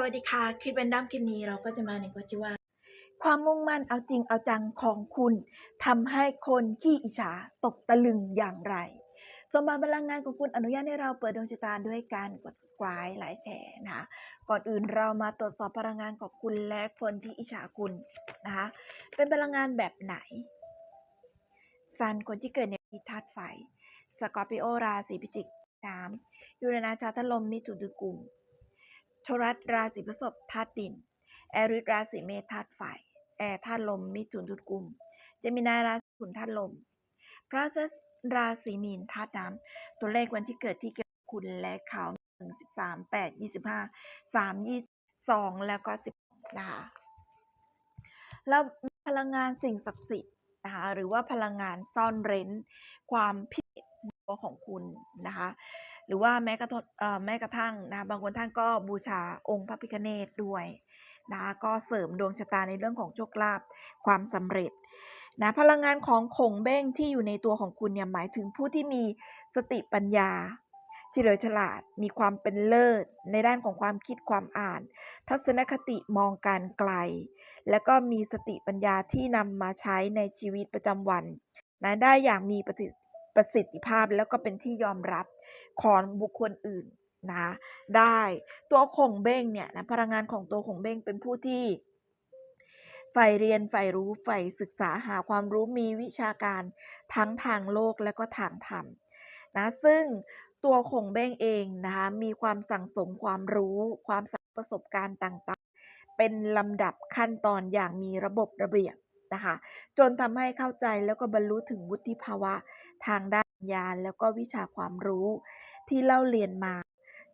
สวัสดีค่ะ คลิปแรนดอมคลิปนี้เราก็จะมาในกฎที่ว่า ความมุ่งมั่นเอาจริงเอาจังของคุณทำให้คนขี้อิจฉาตกตะลึงอย่างไร สมบัติพลังงานของคุณอนุญาตให้เราเปิดดวงชะตาด้วยการกด subscribe ไลค์แชร์นะคะก่อนอื่นเรามาตรวจสอบพลังงานของคุณและคนที่อิจฉาคุณนะคะเป็นพลังงานแบบไหนซันคนที่เกิดในปีธาตุไฟ สกอร์ปิโอราศีพิจิกน้ำยูเรนัสชาตลมมิถุนตุกุ่ม โทรัสราศีพฤษภธาตุดิน แอริสราศีเมษธาตุไฟ แอร์ธาตุลม มิถุนตุลกุม เจมินายราศีถุนธาตุลม พระเสราศีมีนธาตุน้ำตัวเลขวันที่เกิดที่เกี่ยวคุณและเขาหนึ่งสิบสามแปดยี่สิบห้าสามยี่สองแล้วก็สิบนะคะแล้วพลังงานสิ่งศักดิ์สิทธิ์นะคะหรือว่าพลังงานซ่อนเร้น ความผิดตัวของคุณนะคะ หรือว่าแม้กระทั่งแม้กระทั่งนะบางคนท่านก็บูชาองค์พระพิฆเนศด้วยนะคะก็เสริมดวงชะตาในเรื่องของโชคลาภความสำเร็จนะพลังงานของขงเบ้งที่อยู่ในตัวของคุณเนี่ยหมายถึงผู้ที่มีสติปัญญาเฉลียวฉลาดมีความเป็นเลิศ ในด้านของความคิดความอ่าน ทัศนคติมองการไกล และก็มีสติปัญญาที่นำมาใช้ในชีวิตประจำวันนะได้อย่างมีประสิทธิ ประสิทธิภาพแล้วก็เป็นที่ยอมรับของบุคคลอื่นนะได้ตัวขงเบ้งเนี่ยนะพลังงานของตัวขงเบ้งเป็นผู้ที่ใฝ่เรียนใฝ่รู้ใฝ่ศึกษาหาความรู้มีวิชาการทั้งทางโลกและก็ทางธรรมนะซึ่งตัวขงเบ้งเองนะคะมีความสั่งสมความรู้ความประสบการณ์ต่างๆ เป็นลำดับขั้นตอนอย่างมีระบบระเบียบนะคะจนทำให้เข้าใจแล้วก็บรรลุถึงวุฒิภาวะ ทางด้านปัญญาแล้วก็วิชาความรู้ที่เล่าเรียนมา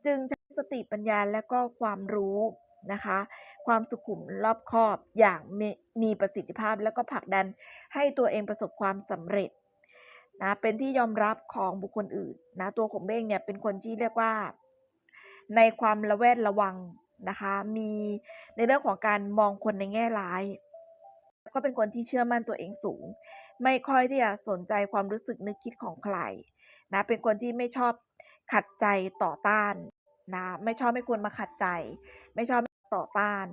จึงใช้สติปัญญาและก็ความรู้นะคะ ความสุขุมรอบคอบอย่างมีมีประสิทธิภาพ แล้วก็ผลักดันให้ตัวเองประสบความสำเร็จนะเป็นที่ยอมรับของบุคคลอื่นนะตัวของเบ้งเนี่ยเป็นคนที่เรียกว่า ในความระแวดระวังนะคะ มีในเรื่องของการมองคนในแง่ร้าย ก็เป็นคนที่เชื่อมั่นตัวเองสูง ไม่ค่อยที่จะสนใจความรู้สึกนึกคิดของใครนะเป็นคนที่ไม่ชอบขัดใจต่อต้านนะไม่ชอบไม่ควรมาขัดใจ ไม่ชอบต่อต้าน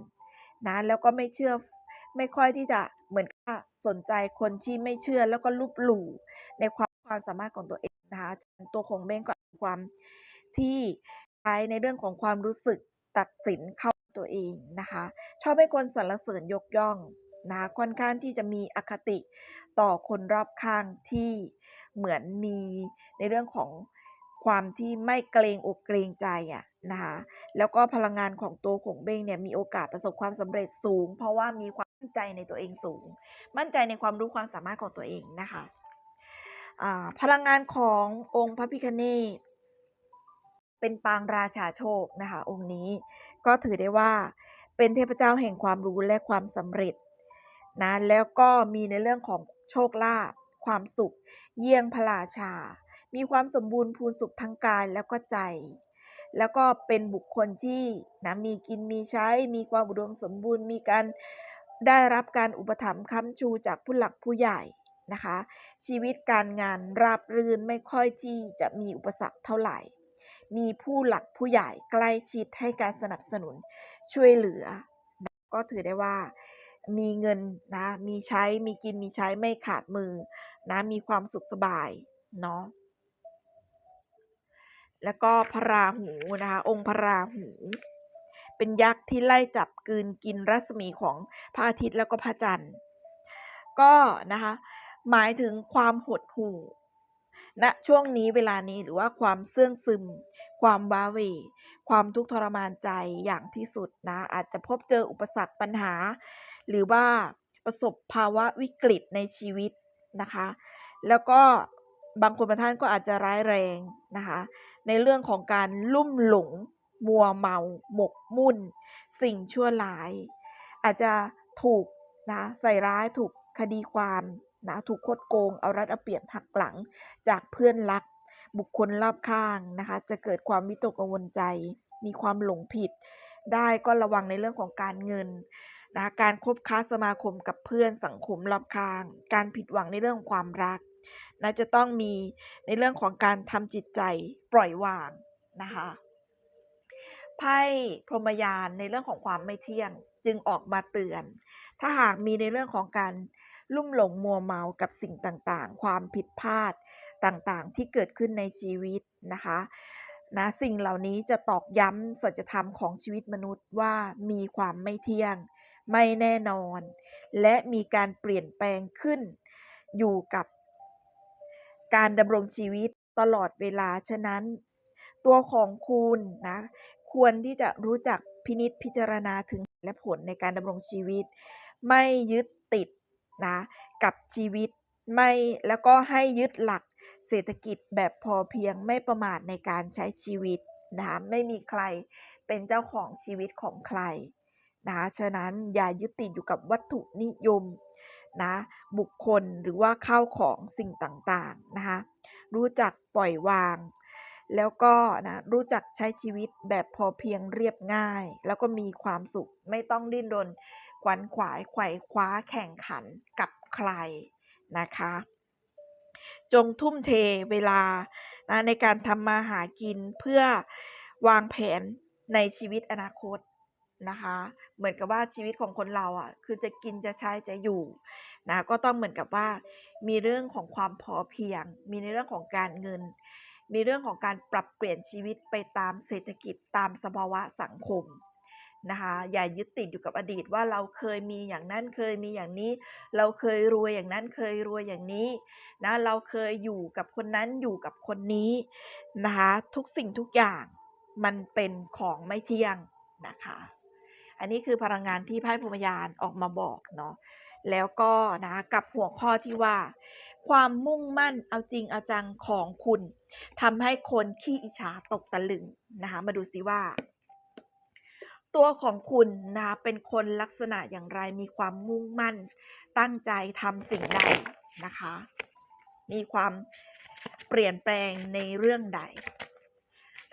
นะแล้วก็ไม่เชื่อไม่ค่อยที่จะเหมือนกับสนใจคนที่ไม่เชื่อแล้วก็ลุบหลู่ในความความสามารถของตัวเองนะคะตัวของเบ้งก็ความที่ใช้ในเรื่องของความรู้สึกตัดสินเข้าตัวเองนะคะ ชอบให้คนสรรเสริญยกย่อง นะค่อนข้างที่จะมีอคติต่อคนรอบข้างที่เหมือนมีในเรื่องของความที่ไม่เกรงอกเกรงใจอะนะคะแล้วก็พลังงานของตัวของเบ้งเนี่ยมีโอกาสประสบความสำเร็จสูง เพราะว่ามีความมั่นใจในตัวเองสูง มั่นใจในความรู้ความสามารถของตัวเองนะคะพลังงานขององค์พระพิฆเนศเป็นปางราชาโชคนะคะองค์นี้ก็ถือได้ว่าเป็นเทพเจ้าแห่งความรู้และความสำเร็จ นะแล้วก็มีในเรื่องของโชคลาภความสุข เยี่ยงพระราชา มีความสมบูรณ์พูนสุขทั้งกายแล้วก็ใจ แล้วก็เป็นบุคคลที่นะมีกินมีใช้ มีความอุดมสมบูรณ์ มีการได้รับการอุปถัมภ์ค้ำชูจากผู้หลักผู้ใหญ่นะคะ ชีวิตการงานราบรื่นไม่ค่อยที่จะมีอุปสรรคเท่าไหร่ มีผู้หลักผู้ใหญ่ใกล้ชิดให้การสนับสนุนช่วยเหลือ ก็ถือได้ว่า มีเงินนะ มีใช้ มีกิน มีใช้ ไม่ขาดมือนะ มีความสุขสบาย เนาะ แล้วก็พระราหูนะคะ องค์พระราหู เป็นยักษ์ที่ไล่จับกืนกินรัศมีของพระอาทิตย์แล้วก็พระจันทร์ ก็นะคะ หมายถึงความหดหู่ณนะช่วงนี้เวลานี้หรือว่าความเสื่องซึม ความว้าเหวความทุกข์ทรมานใจอย่างที่สุดนะ อาจจะพบเจออุปสรรคปัญหา หรือว่าประสบภาวะวิกฤตในชีวิตนะคะ แล้วก็บางคนบางท่านก็อาจจะร้ายแรงนะคะ ในเรื่องของการลุ่มหลง มัวเมา หมกมุ่น สิ่งชั่วร้าย อาจจะถูกนะใส่ร้ายถูกคดีความนะถูกคดโกง เอารัดเอาเปรียบหักหลังจากเพื่อนรัก บุคคลรอบข้างนะคะ จะเกิดความวิตกกังวลใจ มีความหลงผิด ได้ก็ระวังในเรื่องของการเงิน นะการคบค้าสมาคมกับเพื่อนสังคมรอบข้าง การผิดหวังในเรื่องความรักนะจะต้องมีในเรื่องของการทำจิตใจปล่อยวางนะคะไพ่พรหมยานในเรื่องของความไม่เที่ยงจึงออกมาเตือน ถ้าหากมีในเรื่องของการลุ่มหลงมัวเมากับสิ่งต่างๆ ความผิดพลาดต่างๆ ที่เกิดขึ้นในชีวิตนะคะนะสิ่งเหล่านี้จะตอกย้ำสัจธรรมของชีวิตมนุษย์ว่ามีความไม่เที่ยง ไม่แน่นอน และมีการเปลี่ยนแปลงขึ้น อยู่กับการดำรงชีวิตตลอดเวลา ฉะนั้น ตัวของคุณนะควรที่จะรู้จักพินิจพิจารณาถึงและผลในการดำรงชีวิต ไม่ยึดติดนะกับชีวิตไม่แล้วก็ให้ยึดหลักเศรษฐกิจแบบพอเพียงไม่ประมาทในการใช้ชีวิตนะไม่มีใครเป็นเจ้าของชีวิตของใคร นะคะฉะนั้นอย่ายึดติดอยู่กับวัตถุนิยมนะบุคคลหรือว่าข้าวของสิ่งต่างๆนะคะรู้จักปล่อยวาง แล้วก็นะรู้จักใช้ชีวิตแบบพอเพียงเรียบง่าย แล้วก็มีความสุขไม่ต้องดิ้นรนขวนขวายไขว่คว้าแข่งขันกับใครนะคะ จงทุ่มเทเวลานะในการทำมาหากินเพื่อวางแผนในชีวิตอนาคต นะคะ เหมือนกับว่าชีวิตของคนเราอะ คือจะกินจะใช้จะอยู่นะ ก็ต้องเหมือนกับว่า มีเรื่องของความพอเพียง มีในเรื่องของการเงิน มีเรื่องของการปรับเปลี่ยนชีวิตไปตามเศรษฐกิจตามสภาวะสังคมนะคะอย่ายึดติดอยู่กับอดีตว่าเราเคยมีอย่างนั้นเคยมีอย่างนี้ เราเคยรวยอย่างนั้นเคยรวยอย่างนี้นะเราเคยอยู่กับคนนั้นอยู่กับคนนี้นะคะทุกสิ่งทุกอย่างมันเป็นของไม่เที่ยงนะคะ อันนี้คือพลังงานที่ไพ่พรหมยานออกมาบอกเนาะแล้วก็นะกับหัวข้อที่ว่า ความมุ่งมั่นเอาจริงเอาจังของคุณทำให้คนขี้อิจฉาตกตะลึงนะคะ มาดูซิว่า ตัวของคุณนะคะเป็นคนลักษณะอย่างไรมีความมุ่งมั่น ตั้งใจทำสิ่งใดนะคะ มีความเปลี่ยนแปลงในเรื่องใด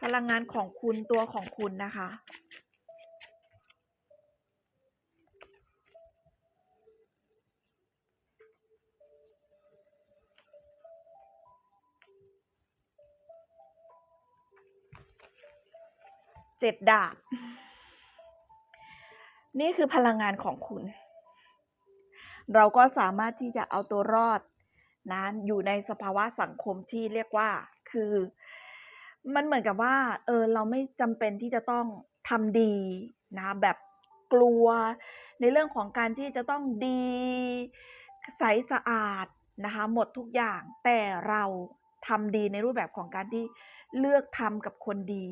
พลังงานของคุณตัวของคุณนะคะ เจ็ดดาบ นี่คือพลังงานของคุณ เราก็สามารถที่จะเอาตัวรอดนะอยู่ในสภาวะสังคมที่เรียกว่าคือ มันเหมือนกับว่า เออ เราไม่จำเป็นที่จะต้องทำดีนะ แบบกลัว ในเรื่องของการที่จะต้องดีใสสะอาดนะคะ หมดทุกอย่างแต่เราทำดีในรูปแบบของการที่เลือกทำกับคนดี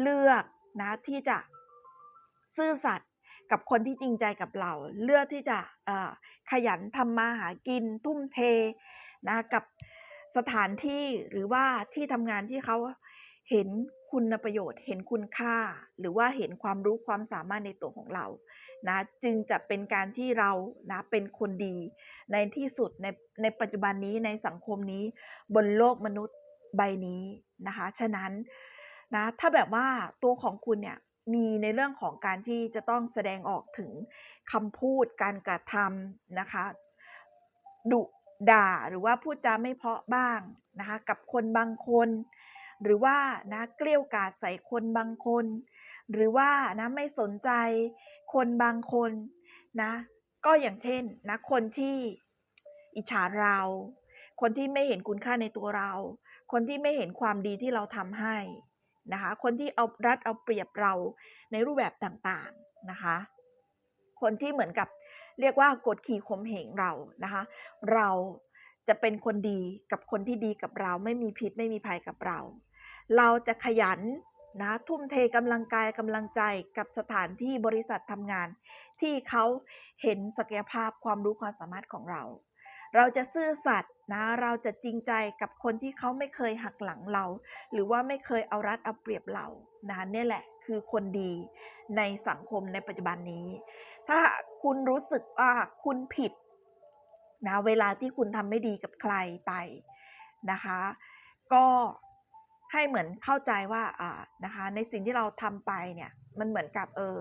เลือกนะที่จะซื่อสัตย์กับคนที่จริงใจกับเรา เลือกที่จะขยันทำมาหากินทุ่มเทนะกับสถานที่หรือว่าที่ทำงานที่เขาเห็นคุณประโยชน์ เห็นคุณค่า หรือว่าเห็นความรู้ความสามารถในตัวของเรานะจึงจะเป็นการที่เรานะเป็นคนดี ในที่สุดในในปัจจุบันนี้ในสังคมนี้บนโลกมนุษย์ใบนี้นะคะ ฉะนั้น นะถ้าแบบว่าตัวของคุณเนี่ยมีในเรื่องของการที่จะต้องแสดงออกถึงคำพูดการกระทำนะคะดุด่าหรือว่าพูดจาไม่เพาะบ้างนะคะกับคนบางคน หรือว่านะเกลี้ยวกราดใส่คนบางคน หรือว่านะไม่สนใจคนบางคนนะก็อย่างเช่นนะคนที่อิจฉาเรา คนที่ไม่เห็นคุณค่าในตัวเรา คนที่ไม่เห็นความดีที่เราทำให้ นะคะ คนที่เอารัดเอาเปรียบเราในรูปแบบต่างๆนะคะ คนที่เหมือนกับเรียกว่ากดขี่ข่มเหงเรานะคะ เราจะเป็นคนดีกับคนที่ดีกับเรา ไม่มีพิษไม่มีภัยกับเรา เราจะขยันนะทุ่มเทกำลังกายกำลังใจกับสถานที่บริษัททำงาน ที่เขาเห็นศักยภาพความรู้ความสามารถของเรา เราจะซื่อสัตย์นะ เราจะจริงใจกับคนที่เขาไม่เคยหักหลังเรา หรือว่าไม่เคยเอารัดเอาเปรียบเรานะนี่แหละคือคนดีในสังคมในปัจจุบันนี้ ถ้าคุณรู้สึกว่าคุณผิดนะเวลาที่คุณทำไม่ดีกับใครไปนะคะ ก็ให้เหมือนเข้าใจว่าอ่านะคะ ในสิ่งที่เราทำไปเนี่ย มันเหมือนกับเออ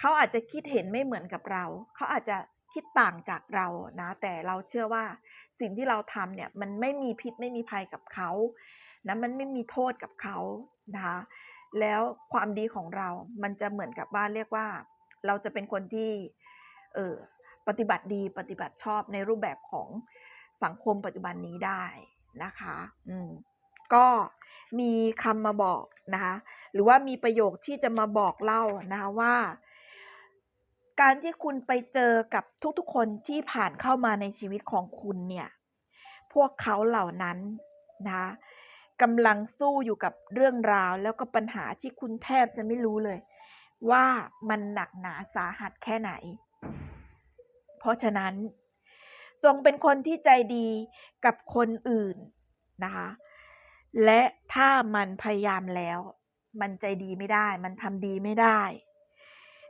เขาอาจจะคิดเห็นไม่เหมือนกับเรา เขาอาจจะ คิดต่างจากเรานะ แต่เราเชื่อว่าสิ่งที่เราทำเนี่ยมันไม่มีพิษไม่มีภัยกับเขานะมันไม่มีโทษกับเขานะคะแล้วความดีของเรา มันจะเหมือนกับว่าเรียกว่า เราจะเป็นคนที่เออปฏิบัติดีปฏิบัติชอบในรูปแบบของสังคมปัจจุบันนี้ได้นะคะ อืม ก็มีคำมาบอกนะคะ หรือว่ามีประโยคที่จะมาบอกเล่านะคะว่า การที่คุณไปเจอกับทุกๆคนที่ผ่านเข้ามาในชีวิตของคุณเนี่ย พวกเขาเหล่านั้นนะคะกำลังสู้อยู่กับเรื่องราวแล้วก็ปัญหาที่คุณแทบจะไม่รู้เลย ว่ามันหนักหนาสาหัสแค่ไหน เพราะฉะนั้น จงเป็นคนที่ใจดีกับคนอื่นนะคะและถ้ามันพยายามแล้ว มันใจดีไม่ได้ มันทำดีไม่ได้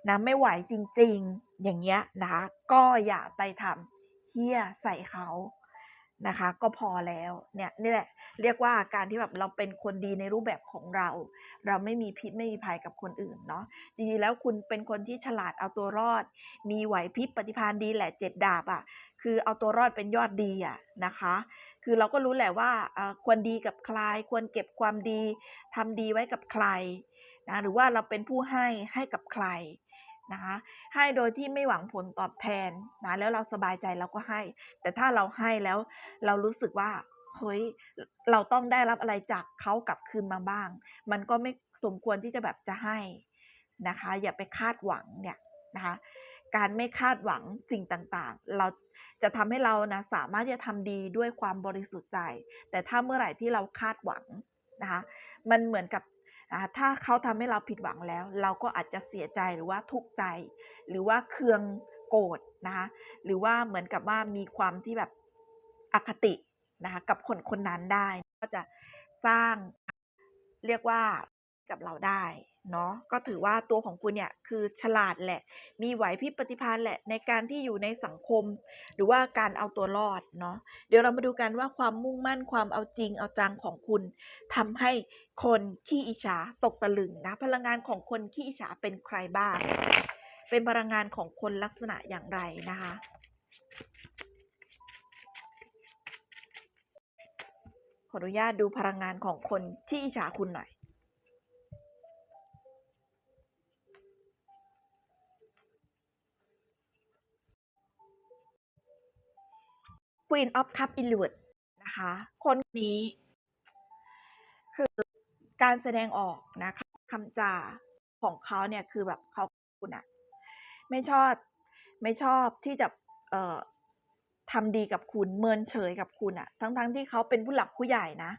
นะไม่ไหวจริงๆ อย่างเงี้ยนะคะก็อย่าไปทำเหี้ยใส่เขานะคะ ก็พอแล้วเนี่ยนี่แหละเรียกว่าการที่แบบเราเป็นคนดีในรูปแบบของเรา เราไม่มีพิษไม่มีภัยกับคนอื่นเนาะจริงๆแล้วคุณเป็นคนที่ฉลาดเอาตัวรอด มีไหวพริบปฏิภาณดีแหละเจ็ดดาบอะคือเอาตัวรอดเป็นยอดดีอะนะคะ คือเราก็รู้แหละว่าอ่าควรดีกับใครควรเก็บความดีทำดีไว้กับใครนะหรือว่าเราเป็นผู้ให้ให้กับใคร นะคะให้โดยที่ไม่หวังผลตอบแทนนะแล้วเราสบายใจเราก็ให้ แต่ถ้าเราให้แล้วเรารู้สึกว่าเฮ้ยเราต้องได้รับอะไรจากเขากลับคืนมาบ้าง มันก็ไม่สมควรที่จะแบบจะให้นะคะ อย่าไปคาดหวังเนี่ยนะคะ การไม่คาดหวังสิ่งต่างๆ เราจะทำให้เรานะสามารถที่จะทำดีด้วยความบริสุทธิ์ใจ แต่ถ้าเมื่อไหร่ที่เราคาดหวังนะคะ มันเหมือนกับ ถ้าเขาทำให้เราผิดหวังแล้ว เราก็อาจจะเสียใจหรือว่าทุกข์ใจ หรือว่าเคืองโกรธนะคะหรือว่าเหมือนกับว่ามีความที่แบบอคตินะคะกับคนคนนั้นได้ ก็จะสร้างเรียกว่า กับเราได้เนาะก็ถือว่าตัวของคุณเนี่ยคือฉลาดแหละ มีไหวพริบปฏิภาณแหละในการที่อยู่ในสังคม หรือว่าการเอาตัวรอดเนาะเดี๋ยวเรามาดูกันว่าความมุ่งมั่นความเอาจริงเอาจังของคุณทำให้คนขี้อิจฉาตกตะลึงนะพลังงานของคนขี้อิจฉาเป็นใครบ้างเป็นพลังงานของคนลักษณะอย่างไรนะคะขออนุญาตดูพลังงานของคนที่อิจฉาคุณหน่อย Queen of Cup i l u d นะคะ คนนี้ คือการแสดงออกนะคคำจาของเขาเนี่ยคือแบบเขาคุณน่ะไม่ชอบไม่ชอบที่จะเอ่อทำดีกับคุณเมินเฉยกับคุณน่ะทั้งๆที่เขาเป็นผู้หลักผู้ใหญ่นะ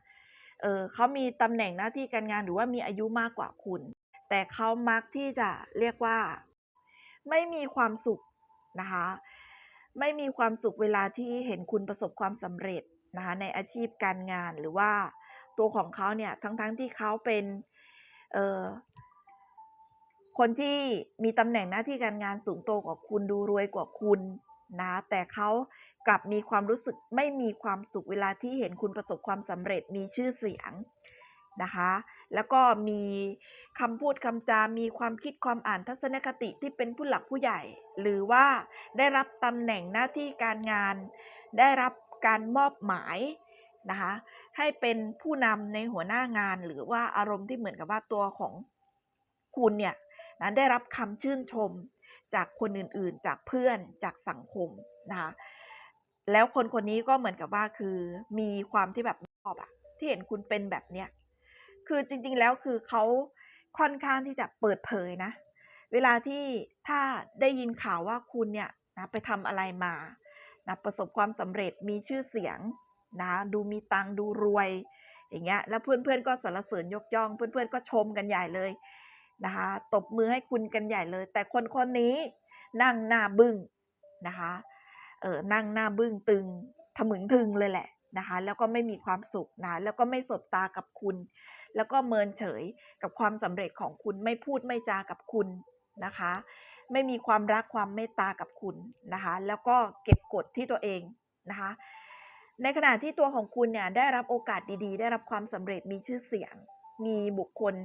เออเขามีตำแหน่งหน้าที่การงานหรือว่ามีอายุมากกว่าคุณ แต่เขามักที่จะเรียกว่า ไม่มีความสุขนะคะ ไม่มีความสุขเวลาที่เห็นคุณประสบความสำเร็จนะคะในอาชีพการงานหรือว่าตัวของเขาเนี่ยทั้งๆที่เขาเป็นคนที่มีตำแหน่งหน้าที่การงานสูงโตกว่าคุณดูรวยกว่าคุณนะแต่เขากลับมีความรู้สึกไม่มีความสุขเวลาที่เห็นคุณประสบความสำเร็จมีชื่อเสียง นะคะ แล้วก็มีคำพูดคำจา มีความคิดความอ่านทัศนคติที่เป็นผู้หลักผู้ใหญ่ หรือว่าได้รับตำแหน่งหน้าที่การงาน ได้รับการมอบหมายนะคะ ให้เป็นผู้นำในหัวหน้างาน หรือว่าอารมณ์ที่เหมือนกับว่าตัวของคุณเนี่ยนะได้รับคำชื่นชมจากคนอื่นๆ จากเพื่อน จากสังคมนะคะ แล้วคนคนนี้ก็เหมือนกับว่าคือมีความที่แบบชอบอะที่เห็นคุณเป็นแบบเนี้ย คือจริง ๆ แล้วคือเขาค่อนข้างที่จะเปิดเผยนะ เวลาที่ถ้าได้ยินข่าวว่าคุณเนี่ยนะไปทำอะไรมานะประสบความสำเร็จมีชื่อเสียงนะดูมีตังค์ดูรวย อย่างเงี้ย แล้วเพื่อนๆก็สรรเสริญยกย่อง เพื่อนๆก็ชมกันใหญ่เลยนะคะตบมือให้คุณกันใหญ่เลย แต่คนคนนี้นั่งหน้าบึ้งนะคะเออนั่งหน้าบึ้งตึงถมึงทึงเลยแหละนะคะแล้วก็ไม่มีความสุขนะแล้วก็ไม่สบตากับคุณ แล้วก็เมินเฉยกับความสำเร็จของคุณไม่พูดไม่จากับคุณนะคะ ไม่มีความรักความเมตตากับคุณนะคะ แล้วก็เก็บกดที่ตัวเองนะคะ ในขณะที่ตัวของคุณเนี่ยได้รับโอกาสดีๆ ได้รับความสำเร็จมีชื่อเสียง มีบุคคล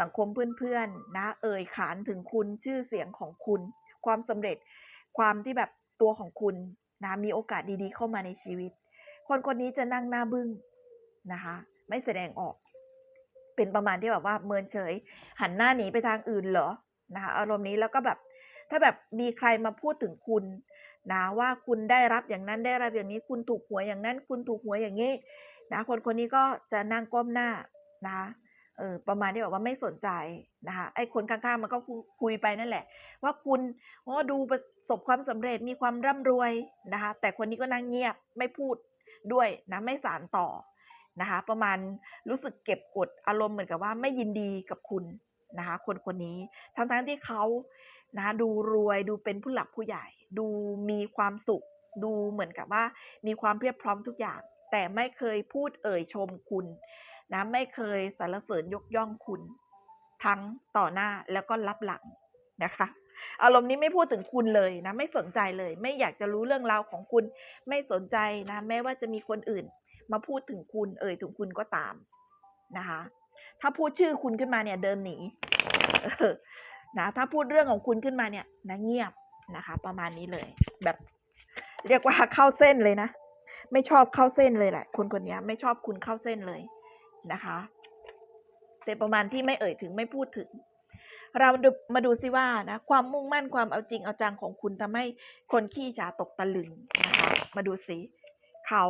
สังคมเพื่อนๆนะเอ่ยขานถึงคุณชื่อเสียงของคุณ ความสำเร็จความที่แบบตัวของคุณนะมีโอกาสดีๆเข้ามาในชีวิต คนคนนี้จะนั่งหน้าบึ้งนะคะ ไม่แสดงออก เป็นประมาณที่แบบว่าเมินเฉย หันหน้าหนีไปทางอื่นเหรอนะคะอารมณ์นี้แล้วก็แบบถ้าแบบมีใครมาพูดถึงคุณนะว่าคุณได้รับอย่างนั้นได้รับอย่างนี้ คุณถูกหวยอย่างนั้น คุณถูกหวยอย่างนี้นะคนคนนี้ก็จะนั่งก้มหน้านะเออประมาณที่แบบว่าไม่สนใจนะคะไอ้คนข้างๆมันก็คุคุยไปนั่นแหละ ว่าคุณอ๋อดูประสบความสำเร็จมีความร่ำรวยนะคะแต่คนนี้ก็นั่งเงียบไม่พูดด้วยนะไม่สารต่อ นะคะ ประมาณรู้สึกเก็บกดอารมณ์เหมือนกับว่าไม่ยินดีกับคุณนะคะ คนคนนี้ทั้งๆที่เขานะดูรวยดูเป็นผู้หลักผู้ใหญ่ ดูมีความสุข ดูเหมือนกับว่า มีความเพียบพร้อมทุกอย่าง แต่ไม่เคยพูดเอ่ยชมคุณนะไม่เคยสรรเสริญยกย่องคุณ ทั้งต่อหน้าแล้วก็รับหลังนะคะ อารมณ์นี้ไม่พูดถึงคุณเลยนะ ไม่สนใจเลย ไม่อยากจะรู้เรื่องราวของคุณ ไม่สนใจนะ แม้ว่าจะมีคนอื่น มาพูดถึงคุณ เอ่ยถึงคุณก็ตามนะคะ ถ้าพูดชื่อคุณขึ้นมาเนี่ยเดินหนีนะถ้าพูดเรื่องของคุณขึ้นมาเนี่ยนะเงียบนะคะ ประมาณนี้เลย แบบ เรียกว่าเข้าเส้นเลยนะไม่ชอบเข้าเส้นเลยแหละ คนคนนี้ไม่ชอบคุณเข้าเส้นเลยนะคะเป็นประมาณที่ไม่เอ่ยถึงไม่พูดถึง เราดูมาดูซิว่านะความมุ่งมั่นความเอาจริงเอาจังของคุณทำให้คนขี้ฉาตกตะลึงนะคะมาดูสิเขา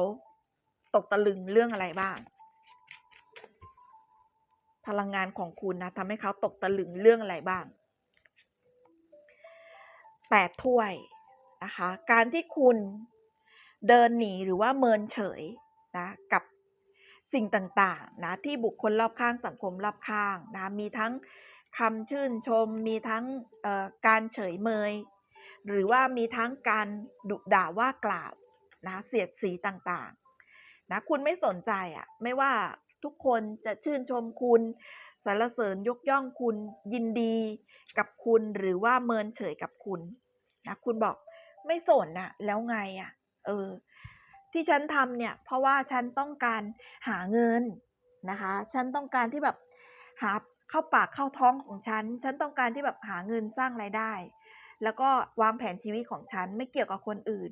ตกตะลึงเรื่องอะไรบ้าง พลังงานของคุณนะทำให้เขาตกตะลึงเรื่องอะไรบ้างแปดถ้วยนะคะ การที่คุณเดินหนีหรือว่าเมินเฉยนะกับสิ่งต่างๆนะที่บุคคลรอบข้างสังคมรอบข้างนะมีทั้งคำชื่นชม มีทั้งการเฉยเมย หรือว่ามีทั้งการดุด่าว่ากล่าวนะเสียดสีต่างๆ นะคุณไม่สนใจอะ่ะ ไม่ว่าทุกคนจะชื่นชมคุณสรรเสริญยกย่องคุณยินดีกับคุณหรือว่าเมินเฉยกับคุณนะคุณบอกไม่สนน่ะแล้วไงอะ่ะเออ ที่ฉันทำเนี่ย เพราะว่าฉันต้องการหาเงินนะคะ ฉันต้องการที่แบบหาเข้าปากเข้าท้องของฉัน ฉันต้องการที่แบบหาเงินสร้างรายได้ แล้วก็วางแผนชีวิตของฉันไม่เกี่ยวกับคนอื่น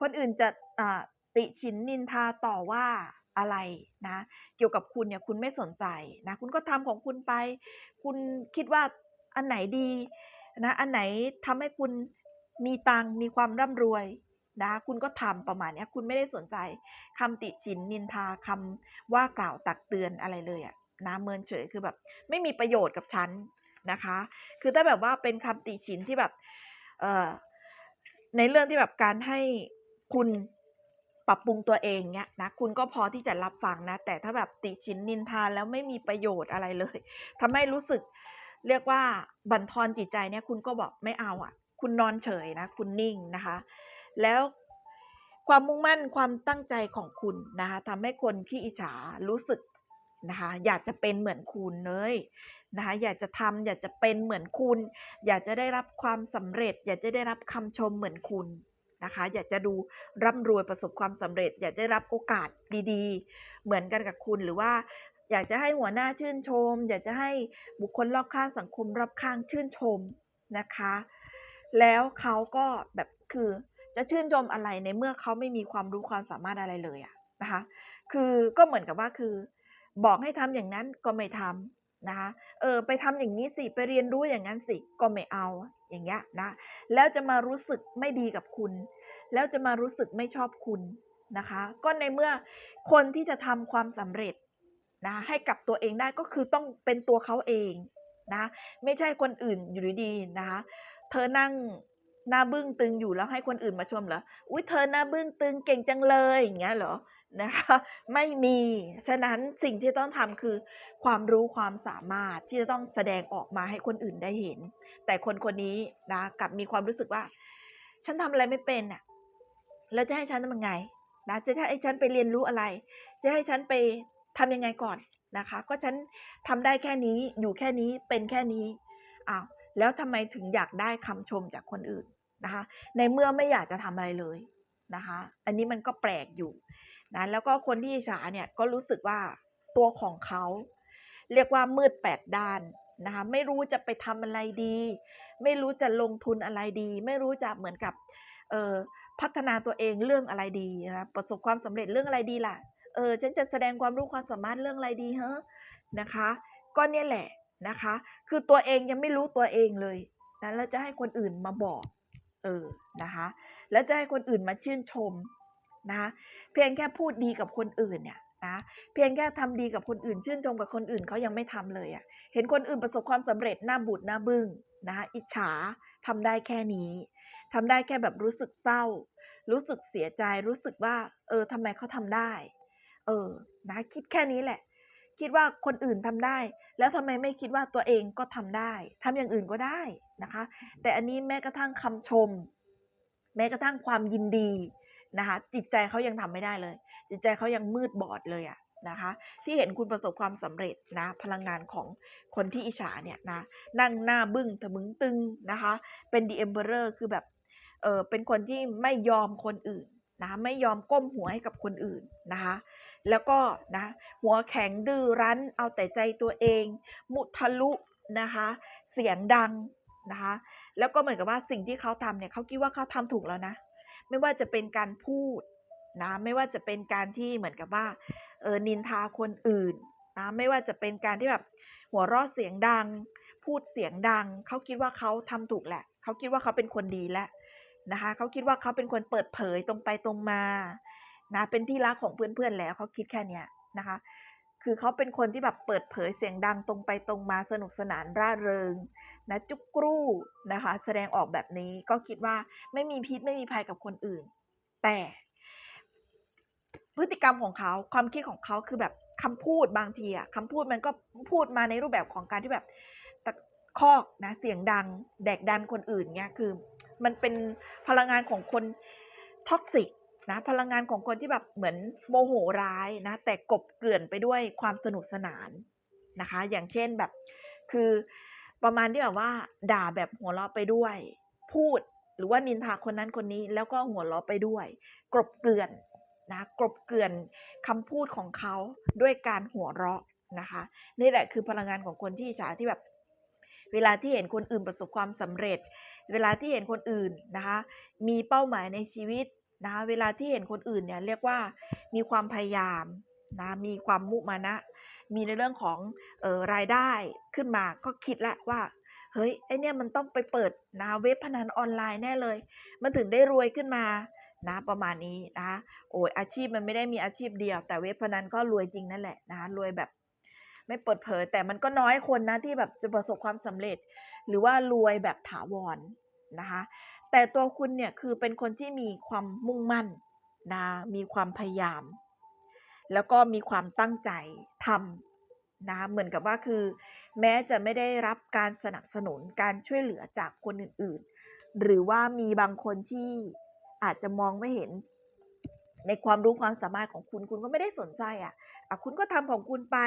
คนอื่นจะอ่า ติฉินนินทาต่อว่าอะไรนะ เกี่ยวกับคุณเนี่ยคุณไม่สนใจนะ คุณก็ทำของคุณไป คุณคิดว่าอันไหนดีนะ อันไหนทำให้คุณมีตังมีความร่ำรวยนะ คุณก็ทำประมาณนี้คุณไม่ได้สนใจคำติฉินนินทาคำว่ากล่าวตักเตือนอะไรเลยอะนะเมินเฉยคือแบบ ไม่มีประโยชน์กับฉันนะคะ คือถ้าแบบว่าเป็นคำติฉินที่แบบ เอ่อในเรื่องที่แบบการให้คุณ ปรับปรุงตัวเองเนี้ยนะคุณก็พอที่จะรับฟังนะ แต่ถ้าแบบติฉินนินทานแล้วไม่มีประโยชน์อะไรเลยทำให้รู้สึก เรียกว่าบั่นทอนจิตใจเนี่ย คุณก็บอกไม่เอาอะ คุณนอนเฉยนะ คุณนิ่งนะคะ แล้วความมุ่งมั่นความตั้งใจของคุณนะคะทำให้คนที่อิจฉารู้สึกนะคะ อยากจะเป็นเหมือนคุณเลยนะคะอยากจะทำอยากจะเป็นเหมือนคุณ อยากจะได้รับความสำเร็จ อยากจะได้รับคำชมเหมือนคุณ นะคะ อยากจะดูร่ำรวยประสบความสำเร็จ อยากได้รับโอกาสดีๆ เหมือนกันกับคุณหรือว่าอยากจะให้หัวหน้าชื่นชม อยากจะให้บุคคลรอบข้างสังคมรอบข้างชื่นชมนะคะ แล้วเขาก็แบบคือจะชื่นชมอะไรในเมื่อเขาไม่มีความรู้ความสามารถอะไรเลยอะนะคะ คือก็เหมือนกับว่าคือ บอกให้ทำอย่างนั้นก็ไม่ทำ นะคะเออไปทำอย่างนี้สิไปเรียนรู้อย่างนั้นสิก็ไม่เอาอย่างเงี้ยนะแล้วจะมารู้สึกไม่ดีกับคุณ แล้วจะมารู้สึกไม่ชอบคุณนะคะ ก็ในเมื่อคนที่จะทำความสำเร็จนะให้กับตัวเองได้ก็คือต้องเป็นตัวเขาเองนะไม่ใช่คนอื่นอยู่ดีๆนะคะเธอนั่งหน้าบึ้งตึงอยู่แล้วให้คนอื่นมาชมเหรออุ้ยเธอหน้าบึ้งตึงเก่งจังเลยอย่างเงี้ยเหรอ นะคะ ไม่มี ฉะนั้นสิ่งที่ต้องทำคือ ความรู้ความสามารถที่จะต้องแสดงออกมาให้คนอื่นได้เห็น แต่คนคนนี้นะกลับมีความรู้สึกว่า ฉันทำอะไรไม่เป็นอะ แล้วจะให้ฉันทำยังไงนะจะให้ฉันไปเรียนรู้อะไร จะให้ฉันไปทำยังไงก่อนนะคะ ก็ฉันทำได้แค่นี้อยู่แค่นี้เป็นแค่นี้อ้าวแล้วทำไมถึงอยากได้คำชมจากคนอื่นนะคะ ในเมื่อไม่อยากจะทำอะไรเลยนะคะ อันนี้มันก็แปลกอยู่ นะแล้วก็คนที่อิจฉาเนี่ยก็รู้สึกว่าตัวของเขาเรียกว่ามืดแปดด้านนะคะไม่รู้จะไปทำอะไรดี ไม่รู้จะลงทุนอะไรดี ไม่รู้จะเหมือนกับเออพัฒนาตัวเองเรื่องอะไรดีนะประสบความสำเร็จเรื่องอะไรดีล่ะเออฉันจะแสดงความรู้ความสามารถเรื่องอะไรดีเฮ้นะคะ ก็เนี่ยแหละนะคะ คือตัวเองยังไม่รู้ตัวเองเลยนะแล้วจะให้คนอื่นมาบอก เออนะคะ แล้วจะให้คนอื่นมาชื่นชม นะคะเพียงแค่พูดดีกับคนอื่นเนี่ยนะเพียงแค่ทำดีกับคนอื่น ชื่นชมกับคนอื่นเขายังไม่ทำเลยอะ่ะเห็นคนอื่นประสบความสำเร็จหน้าบูดหน้าบึ้งนะคะอิจฉาทำได้แค่นี้ทำได้แค่แบบรู้สึกเศร้า รู้สึกเสียใจรู้สึกว่า เออทำไมเขาทำได้ เออนะคิดแค่นี้แหละ คิดว่าคนอื่นทำได้ แล้วทำไมไม่คิดว่าตัวเองก็ทำได้ทำอย่างอื่นก็ได้นะคะ แต่อันนี้แม้กระทั่งคำชม แม้กระทั่งความยินดี นะคะ จิตใจเขายังทำไม่ได้เลย จิตใจเขายังมืดบอดเลยอะนะคะ ที่เห็นคุณประสบความสำเร็จนะ พลังงานของคนที่อิจฉาเนี่ยนะ นั่งหน้าบึ้งทะมึงตึงนะคะ เป็น The Emperor คือแบบเออเป็นคนที่ไม่ยอมคนอื่นนะไม่ยอมก้มหัวให้กับคนอื่นนะคะ แล้วก็นะหัวแข็งดื้อรั้น เอาแต่ใจตัวเอง มุทะลุนะคะ เสียงดังนะคะ แล้วก็เหมือนกับว่าสิ่งที่เขาทำเนี่ยเขาคิดว่าเขาทำถูกแล้วนะ ไม่ว่าจะเป็นการพูดนะไม่ว่าจะเป็นการที่เหมือนกับว่าเออนินทาคนอื่นนะไม่ว่าจะเป็นการที่แบบหัวเราะเสียงดัง พูดเสียงดัง เขาคิดว่าเขาทำถูกแหละ เขาคิดว่าเขาเป็นคนดีแล้วนะคะเขาคิดว่าเขาเป็นคนเปิดเผยตรงไปตรงมานะเป็นที่รักของเพื่อนๆแล้วเขาคิดแค่เนี้ยนะคะ คือเขาเป็นคนที่แบบเปิดเผยเสียงดังตรงไปตรงมาสนุกสนานร่าเริงนะจุกกรูนะคะ แสดงออกแบบนี้ก็คิดว่าไม่มีพิษไม่มีภัยกับคนอื่น แต่พฤติกรรมของเขาความคิดของเขาคือแบบคำพูดบางทีอะคำพูดมันก็พูดมาในรูปแบบของการที่แบบตะคอกนะเสียงดัง แดกดันคนอื่นเงี้ยคือ มันเป็นพลังงานของคนท็อกซิก นะ พลังงานของคนที่แบบเหมือนโมโหร้ายนะ แต่กบเกลื่อนไปด้วยความสนุกสนานนะคะ อย่างเช่นแบบ คือประมาณที่แบบว่า ด่าแบบหัวเราะไปด้วย พูดหรือว่านินทาคนนั้นคนนี้ แล้วก็หัวเราะไปด้วยกลบเกลื่อนนะกลบเกลื่อนคำพูดของเขาด้วยการหัวเราะนะคะ นี่แหละคือพลังงานของคนที่อิจฉาที่แบบเวลาที่เห็นคนอื่นประสบความสำเร็จ เวลาที่เห็นคนอื่นนะคะ มีเป้าหมายในชีวิต นะเวลาที่เห็นคนอื่นเนี่ยเรียกว่ามีความพยายามนะมีความมุมานะ มีในเรื่องของออรายได้ขึ้นมาก็คิดแล้วว่าเฮ้ยไอเนี่ยมันต้องไปเปิดนะเว็บพนันออนไลน์แน่เลย มันถึงได้รวยขึ้นมานะประมาณนี้นะโอ้ยอาชีพมันไม่ได้มีอาชีพเดียว แต่เว็บพนันก็รวยจริงนั่นแหละนะรวยแบบ ไม่เปิดเผย แต่มันก็น้อยคนนะที่แบบจะประสบความสำเร็จ หรือว่ารวยแบบถาวรนะคะ แต่ตัวคุณเนี่ยคือเป็นคนที่มีความมุ่งมั่นนะมีความพยายาม แล้วก็มีความตั้งใจทำนะเหมือนกับว่าคือ แม้จะไม่ได้รับการสนับสนุนการช่วยเหลือจากคนอื่นๆ หรือว่ามีบางคนที่อาจจะมองไม่เห็น ในความรู้ความสามารถของคุณคุณก็ไม่ได้สนใจอะอะคุณก็ทำของคุณไป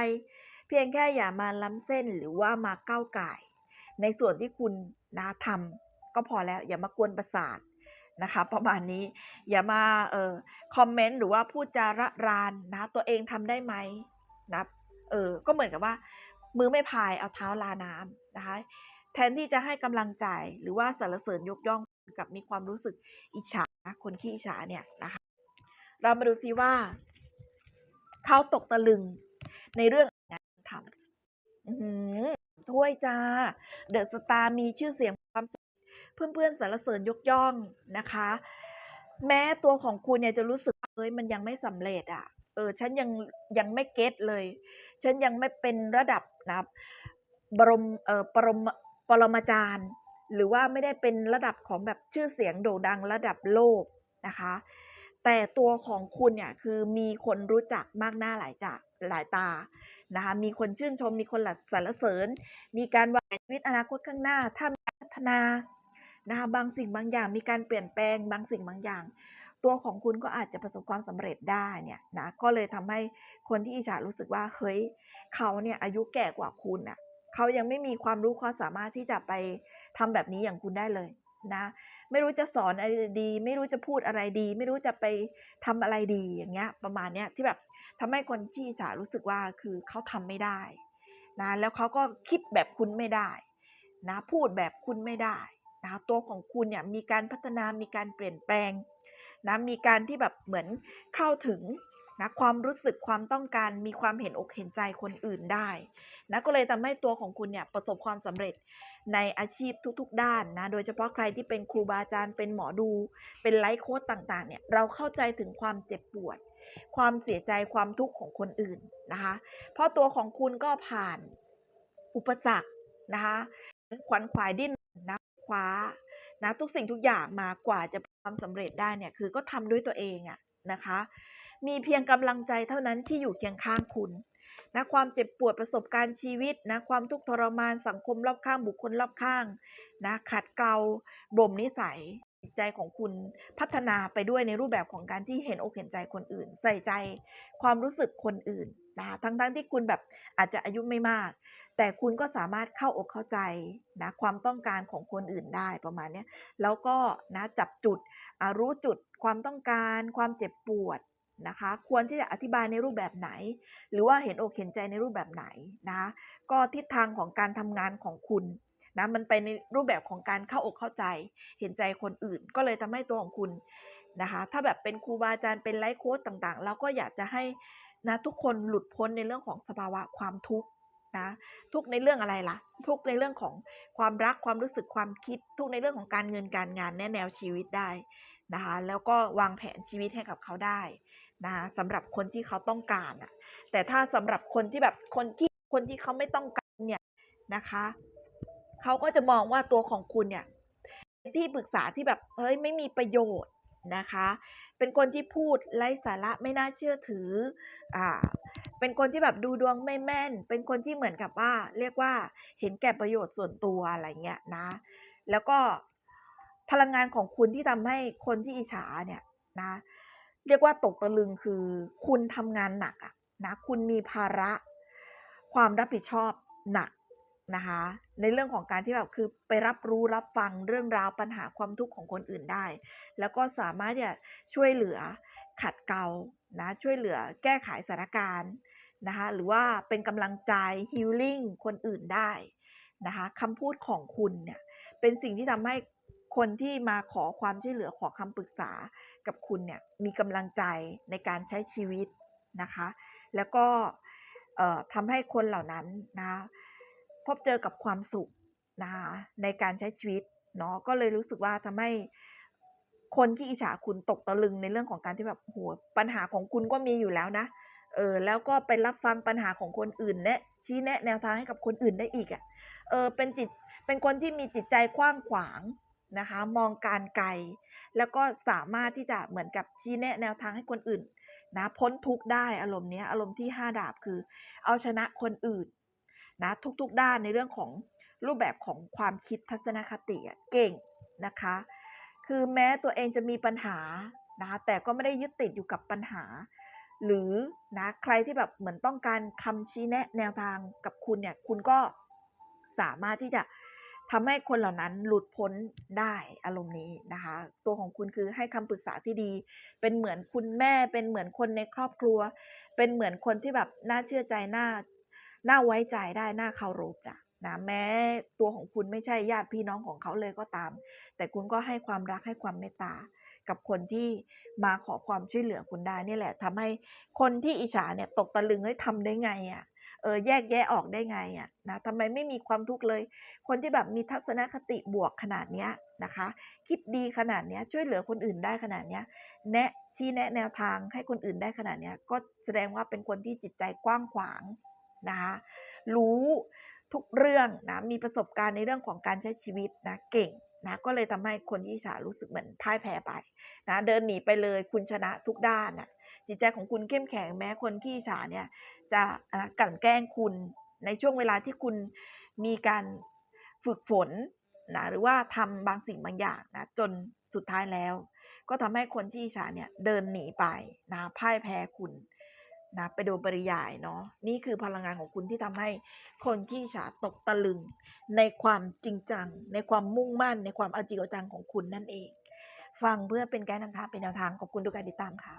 เพียงแค่อย่ามาล้ำเส้นหรือว่ามาก้าวไก่ ในส่วนที่คุณนะทำ ก็พอแล้ว อย่ามากวนประสาทนะคะ ประมาณนี้อย่ามาเอ่อคอมเมนต์หรือว่าพูดจาระรานนะ ตัวเองทำได้ไหมนะเออก็เหมือนกับว่า มือไม่พายเอาเท้าลาน้ำนะคะ แทนที่จะให้กำลังใจหรือว่าสรรเสริญยกย่องกับมีความรู้สึกอิจฉาคนขี้อิจฉาเนี่ยนะคะ เรามาดูซิว่าเขาตกตะลึงในเรื่องการทำถ้วยจ้า เดอะสตาร์มีชื่อเสียง เพื่อนๆสรรเสริญยกย่องนะคะ แม้ตัวของคุณเนี่ยจะรู้สึกเอ้ยมันยังไม่สำเร็จอะ เออ ฉันยังยังไม่เก็ตเลย ฉันยังไม่เป็นระดับนะบรมเอ่อปรมปรมาจารย์ หรือว่าไม่ได้เป็นระดับของแบบชื่อเสียงโด่งดังระดับโลกนะคะ แต่ตัวของคุณเนี่ยคือมีคนรู้จักมากหน้าหลายจากหลายตานะคะ มีคนชื่นชม มีคนหลัสรรเสริญ มีการวางชีวิตอนาคตข้างหน้า ถ้าพัฒนา นะคะบางสิ่งบางอย่างมีการเปลี่ยนแปลงบางสิ่งบางอย่าง ตัวของคุณก็อาจจะประสบความสำเร็จได้เนี่ยนะก็เลยทำให้คนที่อิจฉารู้สึกว่าเฮ้ยเขาเนี่ยอายุแก่กว่าคุณอะเขายังไม่มีความรู้ความสามารถที่จะไปทำแบบนี้อย่างคุณได้เลยนะไม่รู้จะสอนอะไรดี ไม่รู้จะพูดอะไรดี ไม่รู้จะไปทำอะไรดีอย่างเงี้ย ประมาณเนี้ยที่แบบทำให้คนที่อิจฉารู้สึกว่าคือเขาทำไม่ได้นะแล้วเขาก็คิดแบบคุณไม่ได้นะพูดแบบคุณไม่ได้ นะตัวของคุณเนี่ยมีการพัฒนามีการเปลี่ยนแปลงนะมีการที่แบบเหมือนเข้าถึงนะความรู้สึกความต้องการมีความเห็นอกเห็นใจคนอื่นได้นะก็เลยทำให้ตัวของคุณเนี่ยประสบความสำเร็จในอาชีพทุกๆ ด้านนะโดยเฉพาะใครที่เป็นครูบาอาจารย์เป็นหมอดู เป็นไลฟ์โค้ดต่างๆเนี่ยเราเข้าใจถึงความเจ็บปวด ความเสียใจความทุกข์ของคนอื่นนะคะเพราะตัวของคุณก็ผ่านอุปสรรคนะคะขวัญขวายดิ้นนะ คว้านะทุกสิ่งทุกอย่างมากว่าจะความสำเร็จได้เนี่ยคือก็ทำด้วยตัวเองอะนะคะ มีเพียงกำลังใจเท่านั้นที่อยู่เคียงข้างคุณนะความเจ็บปวดประสบการณ์ชีวิตนะความทุกข์ทรมานสังคมรอบข้างบุคคลรอบข้างนะขัดเกลาบ่มนิสัยจิตใจของคุณพัฒนาไปด้วยในรูปแบบของการที่เห็นอกเห็นใจคนอื่น ใส่ใจความรู้สึกคนอื่นนะคะทั้งๆที่คุณแบบอาจจะอายุไม่มาก แต่คุณก็สามารถเข้าอกเข้าใจนะความต้องการของคนอื่นได้ประมาณนี้แล้วก็นะจับจุดรู้จุดความต้องการความเจ็บปวดนะคะควรที่จะอธิบายในรูปแบบไหน หรือว่าเห็นอกเห็นใจในรูปแบบไหนนะก็ทิศทางของการทำงานของคุณนะมันไปในรูปแบบของการเข้าอกเข้าใจ เห็นใจคนอื่น ก็เลยทำให้ตัวของคุณนะคะ ถ้าแบบเป็นครูบาอาจารย์เป็นไลฟ์โค้ดต่างๆ เราก็อยากจะให้นะทุกคนหลุดพ้นในเรื่องของสภาวะความทุกข์ นะทุกในเรื่องอะไรล่ะ ทุกในเรื่องของความรักความรู้สึกความคิด ทุกในเรื่องของการเงินการงานแนแนวชีวิตได้นะคะแล้วก็วางแผนชีวิตให้กับเขาได้นะคะสำหรับคนที่เขาต้องการอะแต่ถ้าสำหรับคนที่แบบคนที่คนที่เขาไม่ต้องการเนี่ยนะคะเขาก็จะมองว่าตัวของคุณเนี่ยเป็นที่ปรึกษาที่แบบเฮ้ยไม่มีประโยชน์นะคะ เป็นคนที่พูดไร้สาระไม่น่าเชื่อถืออ่า เป็นคนที่แบบดูดวงไม่แม่น เป็นคนที่เหมือนกับว่า เรียกว่าเห็นแก่ประโยชน์ส่วนตัวอะไรเงี้ยนะ แล้วก็พลังงานของคุณที่ทำให้คนที่อิจฉาเนี่ยนะ เรียกว่าตกตะลึงคือคุณทำงานหนักอะนะคุณมีภาระ ความรับผิดชอบหนักนะคะ ในเรื่องของการที่แบบคือไปรับรู้รับฟังเรื่องราวปัญหาความทุกข์ของคนอื่นได้ แล้วก็สามารถที่จะช่วยเหลือ ขัดเกลานะช่วยเหลือแก้ไขสถานการณ์นะคะหรือว่าเป็นกำลังใจฮิลลิ่งคนอื่นได้นะคะคำพูดของคุณเนี่ยเป็นสิ่งที่ทำให้คนที่มาขอความช่วยเหลือขอคำปรึกษากับคุณเนี่ยมีกำลังใจในการใช้ชีวิตนะคะ แล้วก็เอ่อทำให้คนเหล่านั้นนะพบเจอกับความสุขนะคะในการใช้ชีวิตเนาะก็เลยรู้สึกว่าทำให้ คนที่อิจฉาคุณตกตะลึงในเรื่องของการที่แบบโหปัญหาของคุณก็มีอยู่แล้วนะ เออ แล้วก็ไปรับฟังปัญหาของคนอื่นแนะชี้แนะแนวทางให้กับคนอื่นได้อีกอะ่ะ เออ เป็นจิต เป็นคนที่มีจิตใจกว้างขวางนะคะ มองการไกล แล้วก็สามารถที่จะเหมือนกับชี้แนะแนวทางให้คนอื่นนะพ้นทุกได้อารมณ์นี้อารมณ์ที่ห้าดาบคือ เอาชนะคนอื่นนะทุกๆด้านในเรื่องของรูปแบบของความคิดทัศนคติอะเก่งนะคะ คือแม้ตัวเองจะมีปัญหานะคะแต่ก็ไม่ได้ยึดติดอยู่กับปัญหา หรือนะใครที่แบบเหมือนต้องการคำชี้แนะแนวทางกับคุณเนี่ย คุณก็สามารถที่จะทำให้คนเหล่านั้นหลุดพ้นได้อารมณ์นี้นะคะ ตัวของคุณคือให้คำปรึกษาที่ดี เป็นเหมือนคุณแม่ เป็นเหมือนคนในครอบครัว เป็นเหมือนคนที่แบบน่าเชื่อใจน่าน่าไว้ใจได้น่าเคารพนะ นะแม้ตัวของคุณไม่ใช่ญาติพี่น้องของเขาเลยก็ตาม แต่คุณก็ให้ความรักให้ความเมตตา กับคนที่มาขอความช่วยเหลือคุณได้นี่แหละทำให้คนที่อิจฉาเนี่ยตกตะลึงเฮ้ยทำได้ไงอะ่ะเออแยกแยะออกได้ไงอะ่ะนะทำไมไม่มีความทุกข์เลย คนที่แบบมีทัศนคติบวกขนาดเนี้ยนะคะ คิดดีขนาดเนี้ยช่วยเหลือคนอื่นได้ขนาดเนี้ย แนะชี้แนะแนวทางให้คนอื่นได้ขนาดเนี้ย ก็แสดงว่าเป็นคนที่จิตใจกว้างขวางนะคะรู้ ทุกเรื่องนะมีประสบการณ์ในเรื่องของการใช้ชีวิตนะเก่งนะก็เลยทำให้คนที่ฉารู้สึกเหมือนพ่ายแพ้ไปนะเดินหนีไปเลยคุณชนะทุกด้านนะจิตใจของคุณเข้มแข็งแม้คนที่ฉาเนี่ยจะอ่ากลั่นแกล้งคุณในช่วงเวลาที่คุณมีการฝึกฝนนะหรือว่าทำบางสิ่งบางอย่างนะจนสุดท้ายแล้ว ก็ทำให้คนที่ฉาเนี่ยเดินหนีไปนะพ่ายแพ้คุณ นะไปดูปริยายเนาะนี่คือพลังงานของคุณที่ทำให้คนที่ฉาตกตะลึง ในความจริงจัง ในความมุ่งมั่น ในความเอาจริงเอาจังของคุณนั่นเอง ฟังเพื่อเป็นแกด์นำทางเป็นแนวทางขอบคุณทุกการติดตามค่ะ